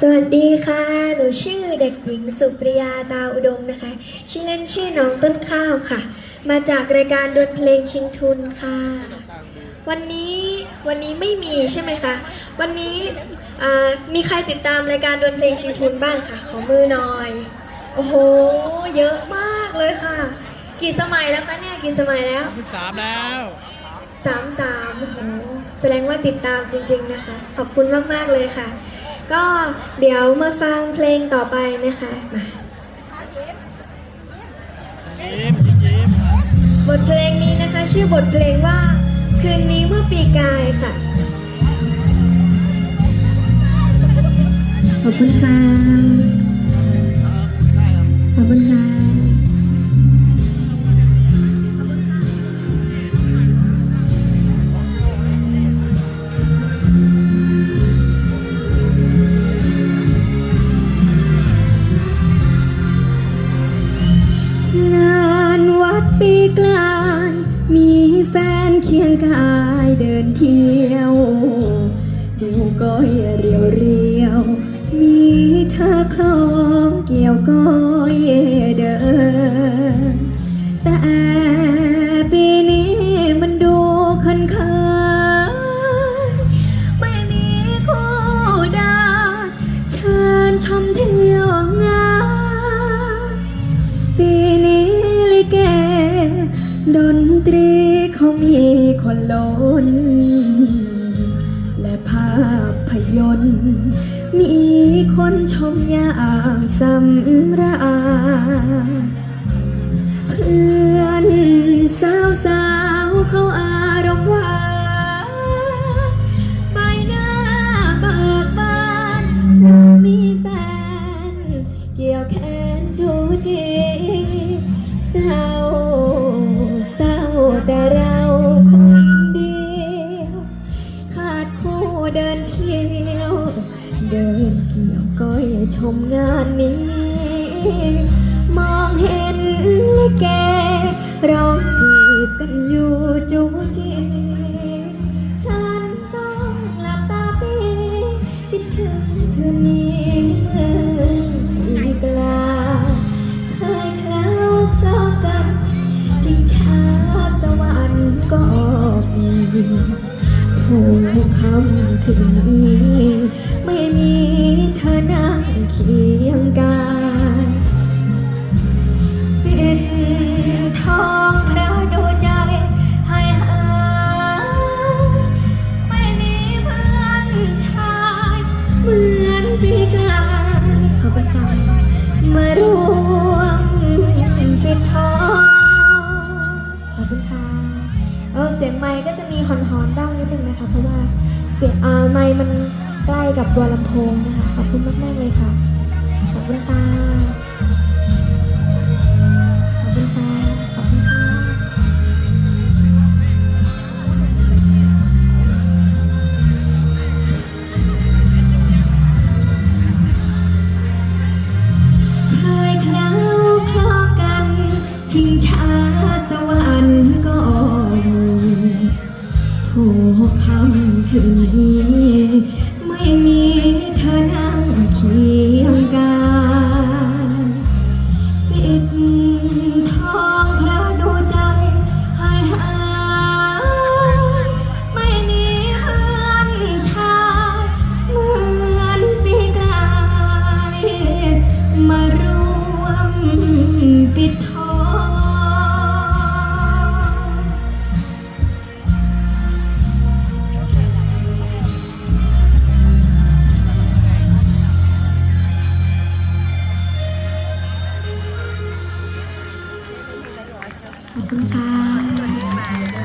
สวัสดีค่ะ หนูชื่อเด็กหญิงสุปริยาตาอุดมนะคะ ชื่อเล่นชื่อน้องต้นข้าวค่ะ มาจากรายการดวลเพลงชิงทุนค่ะ วันนี้วันนี้ไม่มีใช่ไหมคะ วันนี้อ่ามีใครติดตามรายการดวลเพลงชิงทุนบ้างคะขอมือหน่อย โอ้โห เยอะมากเลยค่ะ กี่สมัยแล้วคะเนี่ยกี่สมัยแล้วสิบสามแล้วสามสามโอ้โห แสดงว่าติดตามจริง ๆนะคะ ขอบคุณมากๆเลยค่ะ ก็เดี๋ยวมาฟังเพลงต่อไปนะคะมายิ้มยิ้มยิ้มบทเพลงนี้นะคะ ชื่อบทเพลงว่า คืนนี้เมื่อปีกายค่ะ ขอบคุณค่ะ กายเดินเที่ยวเดียวก้อยเรียวเรียว เขามีคนล้น และภาพยนตร์ มีคนชมอย่างสำราญ เดินเกี่ยวก้อยชมงานนี้ มองเห็นลิเกเราจีบกันอยู่จูจีฉันต้องหลับตาปีคิดถึงคืนนี้เมื่ออีกลาเคยคล้าคลอกันจิงช้าสวรรค์ก็มีทุกคำคืนนี้ ไม่มีเธอนั่งเคียงกายปิดทองพระดูใจให้หายไม่มีเพื่อนชายเหมือนปีกลางขอบคุณค่ะมารวมปิดทองขอบคุณค่ะเออเสียงไม้ก็จะมีหอนๆบ้างนิดนึงนะคะ เพราะว่าเสียงอ่าไม้มัน ใกล้กับบัวลำโพงนะคะ ขอบคุณมาก ๆ เลยค่ะ ขอบคุณค่ะ ปิดทองขอบคุณค่ะ